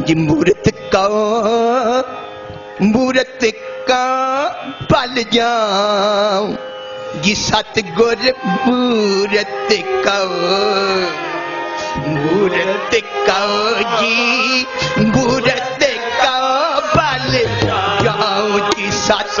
ਜੀ ਮੂਰਤ ਕਾ ਮੂਰਤ ਕਾ ਪਲ ਜਾਉ। ਜੀ ਸਤ ਗੁਰ ਮੂਰਤ ਕਾ ਮੂਰਤ ਕਾ ਜੀ, ਮੂਰਤ ਕਾ ਪਲ ਜਾਉ। ਜੀ ਸਤ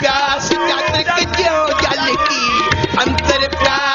प्यास जात के की अंतर प्यास